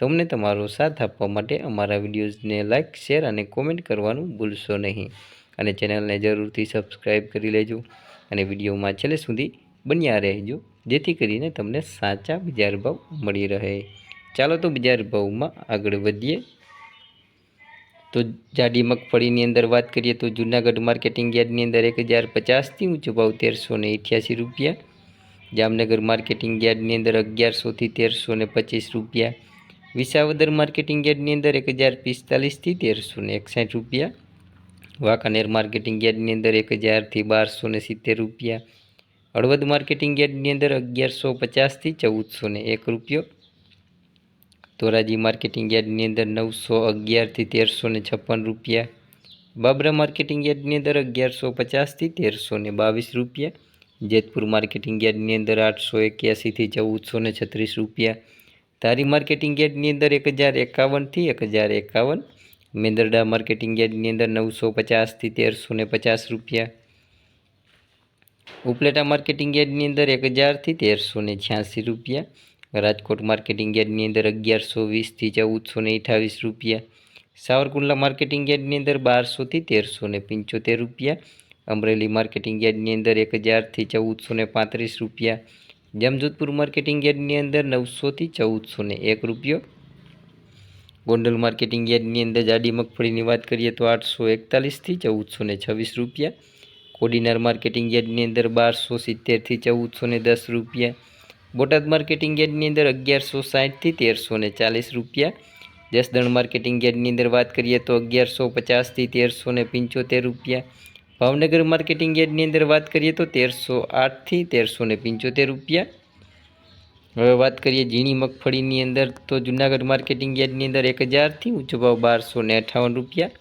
તો અમને તમારો સાથ આપવા માટે અમારા વિડીયોઝને લાઇક, શેર અને કોમેન્ટ કરવાનું ભૂલશો નહીં. અને ચેનલને જરૂરથી સબસ્ક્રાઈબ કરી લેજો અને વિડીયોમાં છેલ્લે સુધી બન્યા રહેજો, જેથી કરીને તમને સાચા બજાર ભાવ મળી રહે. ચાલો તો બજાર ભાવમાં આગળ વધીએ. તો જાડી મગફળીની અંદર વાત કરીએ તો જૂનાગઢ માર્કેટિંગ યાર્ડની અંદર એક હજાર પચાસથી ઊંચો ભાવ તેરસો ને અઠ્યાસી રૂપિયા. જામનગર માર્કેટિંગ યાર્ડની અંદર અગિયારસોથી તેરસો ને પચીસ રૂપિયા. વિસાવદર માર્કેટિંગ યાર્ડની અંદર એક હજાર પિસ્તાલીસથી તેરસો ને એકસાઠ રૂપિયા. વાંકાનેર માર્કેટિંગ યાર્ડની અંદર એક હજારથી બારસો ને સિત્તેર રૂપિયા. હળવદ માર્કેટિંગ યાર્ડની અંદર અગિયારસો પચાસથી ચૌદસો ને એક રૂપિયો. ધોરાજી માર્કેટિંગ યાર્ડની અંદર નવસો અગિયારથી તેરસો ને છપ્પન રૂપિયા. બાબરા માર્કેટિંગ યાર્ડની અંદર અગિયારસો પચાસથી તેરસો ને બાવીસ રૂપિયા. જેતપુર માર્કેટિંગ યાર્ડની અંદર આઠસો એક્યાસીથી ચૌદસો ને છત્રીસ રૂપિયા. ધારી માર્કેટિંગ યાર્ડની અંદર એક હજાર એકાવનથી એક હજાર એકાવન. મેંદરડા માર્કેટિંગ યાર્ડની અંદર નવસો પચાસથી તેરસો ને પચાસ રૂપિયા. ઉપલેટા માર્કેટિંગ યાર્ડની અંદર એક હજારથી તેરસો ને છ્યાસી રૂપિયા. રાજકોટ માર્કેટિંગ યાર્ડની અંદર અગિયારસો વીસથી ચૌદસો ને અઠાવીસ રૂપિયા. સાવરકુંડલા માર્કેટિંગ યાર્ડની અંદર બારસોથી તેરસો ને પંચોતેર રૂપિયા. અમરેલી માર્કેટિંગ યાર્ડની અંદર એક હજારથી ચૌદસો ને પાંત્રીસ રૂપિયા. જામજોધપુર માર્કેટિંગ યાર્ડની અંદર નવસોથી ચૌદસો ને એક રૂપિયો. ગોંડલ માર્કેટિંગ યાર્ડની અંદર જાડી મગફળીની વાત કરીએ તો આઠસો એકતાલીસથી ચૌદસો ને છવ્વીસ રૂપિયા. કોડીનાર માર્કેટિંગ યાર્ડની અંદર બારસો સિત્તેરથી ચૌદસો ને દસ રૂપિયા. બોટાદ માર્કેટિંગ યાર્ડની અંદર અગિયારસો સાઠથી તેરસો ને ચાલીસ રૂપિયા. જસદણ માર્કેટિંગ યાર્ડની અંદર વાત કરીએ તો અગિયારસો પચાસથી તેરસો ને પંચોતેર રૂપિયા. ભાવનગર માર્કેટિંગ યાર્ડની અંદર વાત કરીએ તો તેરસો આઠથી તેરસો ને પંચોતેર રૂપિયા. હવે વાત કરીએ ઝીણી મગફળીની અંદર તો જુનાગઢ માર્કેટિંગ યાર્ડની અંદર એક હજારથી ઊંચો ભાવ બારસો ને અઠાવન રૂપિયા.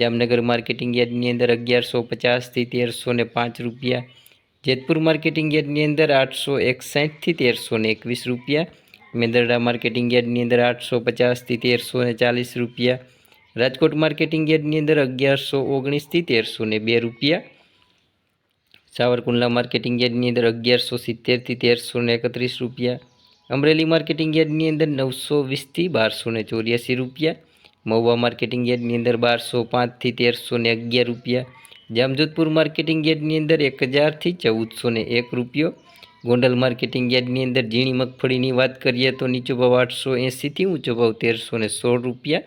જામનગર માર્કેટિંગ યાર્ડની અંદર અગિયારસો પચાસથી તેરસો ને પાંચ રૂપિયા. જેતપુર માર્કેટિંગ યાર્ડની અંદર આઠસો એકસાઠથી તેરસો ને એકવીસ રૂપિયા. મેંદરડા માર્કેટિંગ યાર્ડની અંદર આઠસો પચાસથી તેરસો ને ચાલીસ રૂપિયા. રાજકોટ માર્કેટિંગ યાર્ડની અંદર અગિયારસો ઓગણીસથી તેરસો ને બે રૂપિયા. સાવરકુંડલા માર્કેટિંગ યાર્ડની અંદર અગિયારસો સિત્તેરથી તેરસો ને એકત્રીસ રૂપિયા. અમરેલી માર્કેટિંગ યાર્ડની અંદર નવસો વીસથી બારસો ને ચોર્યાસી રૂપિયા. મહુવા માર્કેટિંગ યાર્ડની અંદર બારસો પાંચથી તેરસો ને અગિયાર રૂપિયા. જામજોધપુર માર્કેટિંગ યાર્ડની અંદર એક હજારથી ચૌદસો ને એક રૂપિયો. ગોંડલ માર્કેટિંગ યાર્ડની અંદર ઝીણી મગફળીની વાત કરીએ તો નીચો ભાવ આઠસો એંસીથી ઊંચો ભાવ તેરસો ને સોળ રૂપિયા.